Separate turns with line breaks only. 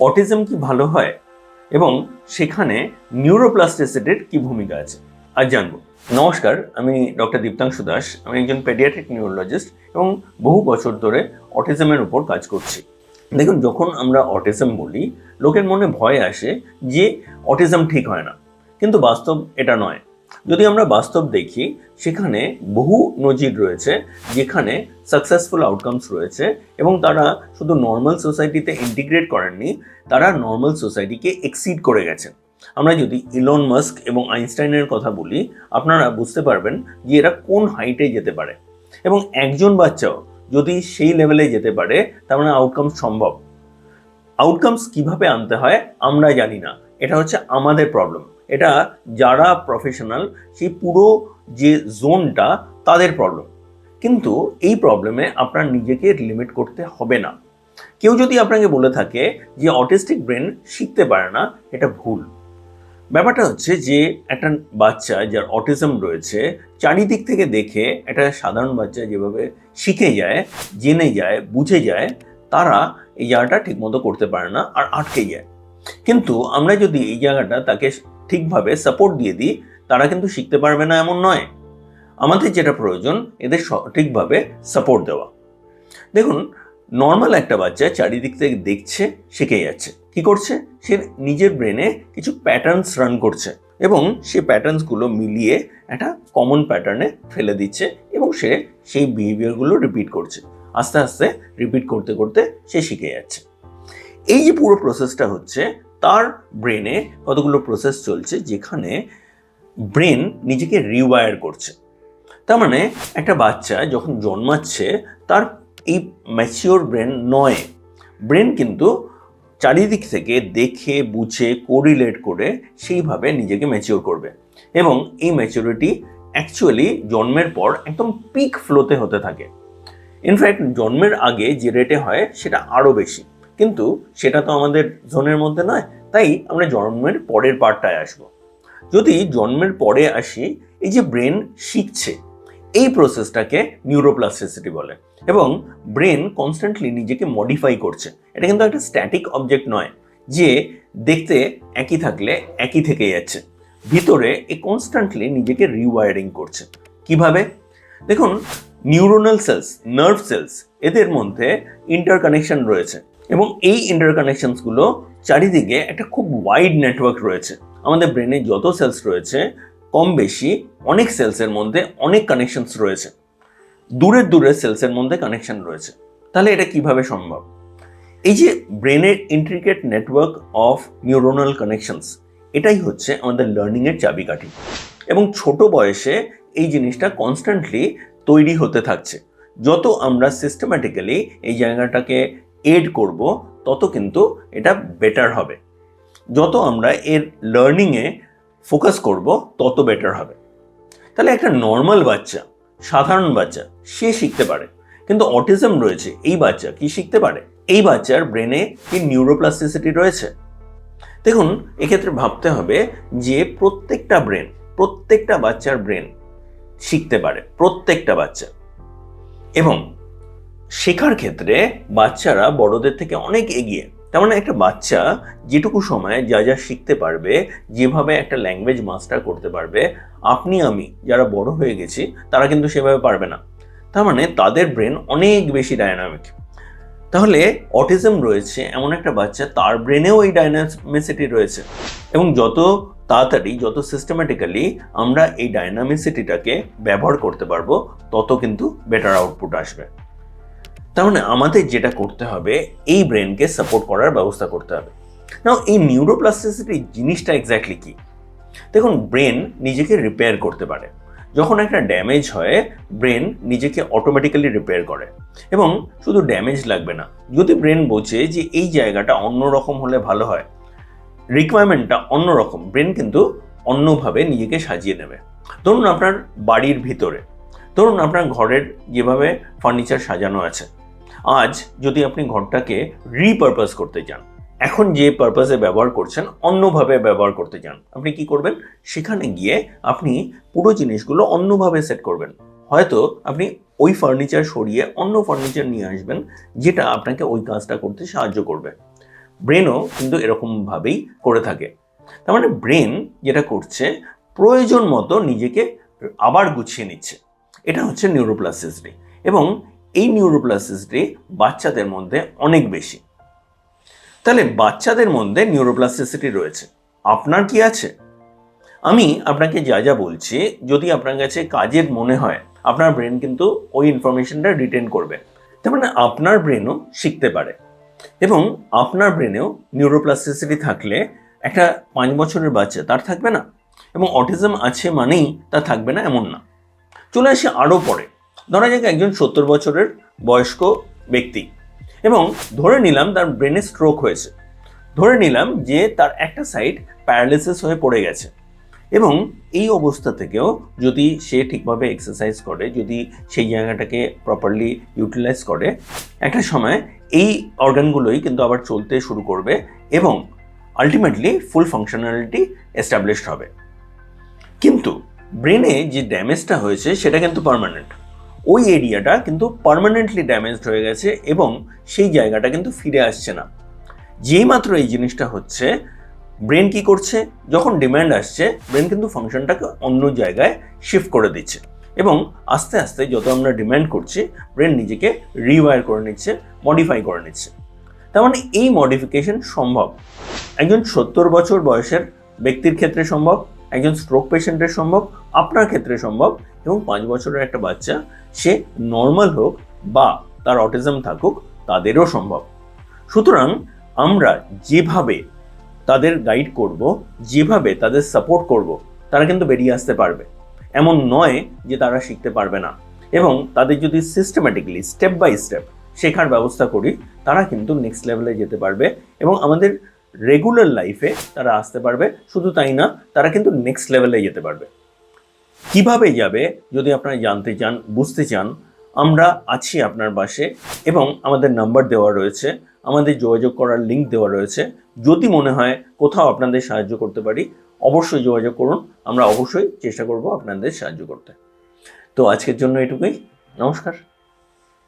Autism কি ভালো হয়? এবং সেখানে নিউরোপ্লাস্টিসিটির কি ভূমিকা আছে? আজ জানব। নমস্কার, আমি ডক্টর দীপ্তাংশু দাস। আমি একজন পেডিয়াট্রিক নিউরোলজিস্ট এবং বহু বছর ধরে অটিজমের উপর কাজ করছি। দেখুন, যখন আমরা অটিজম বলি, লোকের মনে ভয় আসে যে অটিজম ঠিক হয় না। কিন্তু বাস্তব এটা নয়। যদি আমরা বাস্তব দেখি, সেখানে বহু নজির রয়েছে, যেখানে সাকসেসফুল আউটকামস রয়েছে এবং তারা শুধু নর্মাল সোসাইটিতে ইন্টিগ্রেট করেননি, তারা নর্মাল সোসাইটিকে এক্সিড করে গেছেন আমরা যদি ইলন মাস্ক এবং আইনস্টাইনের কথা বলি, আপনারা বুঝতে পারবেন যে এরা কোন হাইটে যেতে পারে। এবং একজন বাচ্চাও যদি সেই লেভেলে যেতে পারে, তার মানে আউটকাম সম্ভব। আউটকামস কীভাবে আনতে হয়, আমরা জানি না। এটা হচ্ছে আমাদের প্রবলেম এটা যারা প্রফেশনাল সেই পুরো যে জোনটা তাদের প্রবলেম কিন্তু এই প্রবলেমে আপনার নিজেকে লিমিট করতে হবে না। কেউ যদি আপনাকে বলে থাকে যে অটিস্টিক ব্রেন শিখতে পারে না, এটা ভুল। ব্যাপারটা হচ্ছে যে একটা বাচ্চা যার অটিজম রয়েছে, চারিদিক থেকে দেখে একটা সাধারণ বাচ্চা যেভাবে শিখে যায়, জেনে যায়, বুঝে যায়, তারা এই জায়গাটা ঠিকমতো করতে পারে না আর আটকে যায়। কিন্তু আমরা যদি এই জায়গাটা তাকে ঠিকভাবে সাপোর্ট দিয়ে দিই, তারা কিন্তু শিখতে পারবে না এমন নয়। আমাদের যেটা প্রয়োজন, এদের সঠিকভাবে সাপোর্ট দেওয়া। দেখুন নর্মাল একটা বাচ্চা চারিদিক থেকে দেখছে, শিখে যাচ্ছে। কি করছে? সে নিজের ব্রেনে কিছু প্যাটার্নস রান করছে এবং সে প্যাটার্নসগুলো মিলিয়ে একটা কমন প্যাটার্নে ফেলে দিচ্ছে এবং সে সেই বিহেভিয়ারগুলো রিপিট করছে। আস্তে আস্তে রিপিট করতে করতে সে শিখে যাচ্ছে। এই যে পুরো প্রসেসটা হচ্ছে তার ব্রেনে কতগুলো প্রসেস চলছে যেখানে ব্রেন নিজেকে রিওয়ার করছে। তার মানে একটা বাচ্চা যখন জন্মাচ্ছে, তার এই ম্যাচিওর ব্রেন নয়। ব্রেন কিন্তু চারিদিক থেকে দেখে, বুঝে কোরিলেট করে সেইভাবে নিজেকে ম্যাচিওর করবে এবং এই ম্যাচিওরিটি অ্যাকচুয়ালি জন্মের পর একদম পিক ফ্লোতে হতে থাকে। ইনফ্যাক্ট জন্মের আগে যে রেটে হয়, সেটা আরও বেশি। কিন্তু সেটা তো আমাদের জোনের মধ্যে নয় তাই আমরা জন্মের পরের পার্টটায় আসব। যদি জন্মের পরে আসি, এই যে ব্রেন শিখছে, এই প্রসেসটাকে নিউরোপ্লাস্টিসিটি বলে এবং ব্রেন কনস্ট্যান্টলি নিজেকে মডিফাই করছে। এটা কিন্তু একটা স্ট্যাটিক অবজেক্ট নয়, যে দেখতে একই থাকলে একই থেকে যাচ্ছে। ভিতরে এ কনস্ট্যান্টলি নিজেকে রিওয়ারিং করছে। কীভাবে? দেখুন নিউরোনাল সেলস নার্ভ সেলস এদের মধ্যে ইন্টার ইন্টারকানেকশন রয়েছে। এবং এই ইন্টারকানেকশনসগুলো চারিদিকে একটা খুব ওয়াইড নেটওয়ার্ক রয়েছে। আমাদের ব্রেনে যত সেলস রয়েছে, কম বেশি অনেক সেলসের মধ্যে অনেক কানেকশনস রয়েছে। দূরের দূরের সেলসের মধ্যে কানেকশন রয়েছে। তাহলে এটা কীভাবে সম্ভব? এই যে ব্রেনের intricate network of neuronal connections এটাই হচ্ছে আমাদের লার্নিংয়ের চাবিকাঠি। এবং ছোট বয়সে এই জিনিসটা কনস্ট্যান্টলি তৈরি হতে থাকছে। যত আমরা সিস্টেম্যাটিক্যালি এই জায়গাটাকে এড করব, তত কিন্তু এটা বেটার হবে। যত আমরা এর লার্নিংয়ে ফোকাস করব, তত বেটার হবে। তাহলে একটা নর্মাল বাচ্চা, সাধারণ বাচ্চা, সে শিখতে পারে। কিন্তু অটিজম রয়েছে, এই বাচ্চা কি শিখতে পারে? এই বাচ্চার ব্রেনে কি নিউরোপ্লাস্টিসিটি রয়েছে? দেখুন, এক্ষেত্রে ভাবতে হবে যে প্রত্যেকটা ব্রেন প্রত্যেকটা বাচ্চার ব্রেন শিখতে পারে, প্রত্যেকটা বাচ্চা। এবং শেখার ক্ষেত্রে বাচ্চারা বড়দের থেকে অনেক এগিয়ে। তার মানে একটা বাচ্চা যেটুকু সময়ে যা যা শিখতে পারবে, যেভাবে একটা ল্যাঙ্গুয়েজ মাস্টার করতে পারবে, আপনি, আমি যারা বড় হয়ে গেছি, তারা কিন্তু সেভাবে পারবে না। তার মানে তাদের ব্রেন অনেক বেশি ডায়নামিক তাহলে অটিজম রয়েছে এমন একটা বাচ্চা, তার ব্রেনেও এই ডায়নামিসিটি রয়েছে। এবং যত তাড়াতাড়ি, যত সিস্টেম্যাটিক্যালি আমরা এই ডায়নামিসিটিটাকে ব্যবহার করতে পারব, তত কিন্তু বেটার আউটপুট আসবে। তার মানে আমাদের যেটা করতে হবে, এই ব্রেনকে সাপোর্ট করার ব্যবস্থা করতে হবে। নাও এই নিউরোপ্লাস্টিসিটি জিনিসটা এক্স্যাক্টলি কি? দেখুন ব্রেন নিজেকে রিপেয়ার করতে পারে। যখন একটা ড্যামেজ হয় ব্রেন নিজেকে অটোমেটিক্যালি রিপেয়ার করে। এবং শুধু ড্যামেজ লাগবে না, যদি ব্রেন বোঝে যে এই জায়গাটা অন্যরকম হলে ভালো হয় রিকোয়ারমেন্টটা অন্যরকম ব্রেন কিন্তু অন্যভাবে নিজেকে সাজিয়ে নেবে। ধরুন আপনার বাড়ির ভিতরে, ধরুন আপনার ঘরের যেভাবে ফার্নিচার সাজানো আছে আজ যদি আপনি ঘরটাকে রিপারপাস করতে চান, এখন যে পারপাসে ব্যবহার করছেন, অন্যভাবে ব্যবহার করতে চান, আপনি কি করবেন? সেখানে গিয়ে আপনি পুরো জিনিসগুলো অন্যভাবে সেট করবেন। হয়তো আপনি ওই ফার্নিচার সরিয়ে অন্য ফার্নিচার নিয়ে আসবেন, যেটা আপনাকে ওই কাজটা করতে সাহায্য করবে। ব্রেনও কিন্তু এরকমভাবেই করে থাকে। তার মানে ব্রেন যেটা করছে, প্রয়োজন মতো নিজেকে আবার গুছিয়ে নিচ্ছে। এটা হচ্ছে নিউরোপ্লাসিসিটি এবং এই নিউরোপ্লাসিসিটি বাচ্চাদের মধ্যে অনেক বেশি। তাহলে বাচ্চাদের মধ্যে নিউরোপ্লাসিসিটি রয়েছে। আপনার কি আছে? আমি আপনাকে যা যা বলছি, যদি আপনার কাছে কাজের মনে হয়, আপনার ব্রেন কিন্তু ওই ইনফরমেশনটা রিটেন করবে। তার মানে আপনার ব্রেনও শিখতে পারে। এবং আপনার ব্রেনেও নিউরোপ্লাস্টিসিটি থাকলে একটা পাঁচ বছরের বাচ্চা তার থাকবে না। এবং অটিজম আছে মানেই তা থাকবে না, এমন না। চলে আসি আরও পরে। ধরা যাক একজন সত্তর বছরের বয়স্ক ব্যক্তি। এবং ধরে নিলাম তার ব্রেনে স্ট্রোক হয়েছে। ধরে নিলাম যে তার একটা সাইড প্যারালিসিস হয়ে পড়ে গেছে। এবং এই অবস্থা থেকেও যদি সে ঠিকভাবে এক্সারসাইজ করে, যদি সেই জায়গাটাকে প্রপারলি ইউটিলাইজ করে, একটা সময় এই অর্গানগুলোই কিন্তু আবার চলতে শুরু করবে এবং আলটিমেটলি ফুল ফাংশনালিটি এস্টাবলিশড হবে। কিন্তু ব্রেনে যে ড্যামেজটা হয়েছে, সেটা কিন্তু পার্মানেন্ট ওই এরিয়াটা কিন্তু পার্মানেন্টলি ড্যামেজড হয়ে গেছে এবং সেই জায়গাটা কিন্তু ফিরে আসছে না। যেই মাত্র এই জিনিসটা হচ্ছে ব্রেন কি করছে? যখন ডিম্যান্ড আসছে ব্রেন কিন্তু ফাংশনটাকে অন্য জায়গায় শিফট করে দিচ্ছে এবং আস্তে আস্তে যত আমরা ডিম্যান্ড করছি ব্রেন নিজেকে রিওয়ার করে নিচ্ছে মডিফাই করে নিচ্ছে। তার মানে এই মডিফিকেশন সম্ভব। একজন সত্তর বছর বয়সের ব্যক্তির ক্ষেত্রে সম্ভব একজন স্ট্রোক পেশেন্টের সম্ভব, আপনার ক্ষেত্রে সম্ভব এবং পাঁচ বছরের একটা বাচ্চা, সে নর্মাল হোক বা তার অটিজম থাকুক, তাদেরও সম্ভব। সুতরাং আমরা যেভাবে তাদের গাইড করব, যেভাবে তাদের সাপোর্ট করব, তারা কিন্তু বেরিয়ে আসতে পারবে। এমন নয় যে তারা শিখতে পারবে না এবং তাদের যদি সিস্টেম্যাটিকলি স্টেপ বাই স্টেপ শেখার ব্যবস্থা করি, তারা কিন্তু নেক্সট লেভেলে যেতে পারবে এবং আমাদের রেগুলার লাইফে তারা আসতে পারবে। শুধু তাই না, তারা কিন্তু নেক্সট লেভেলে যেতে পারবে। কীভাবে যাবে, যদি আপনারা জানতে চান, বুঝতে চান, আমরা আছি আপনার পাশে এবং আমাদের নাম্বার দেওয়া রয়েছে, আমাদের যোগাযোগ করার লিঙ্ক দেওয়া রয়েছে। যদি মনে হয় কোথাও আপনাদের সাহায্য করতে পারি, অবশ্যই যোগাযোগ করুন, আমরা অবশ্যই চেষ্টা করব আপনাদের সাহায্য করতে। তো আজকের জন্য এটুকুই। নমস্কার।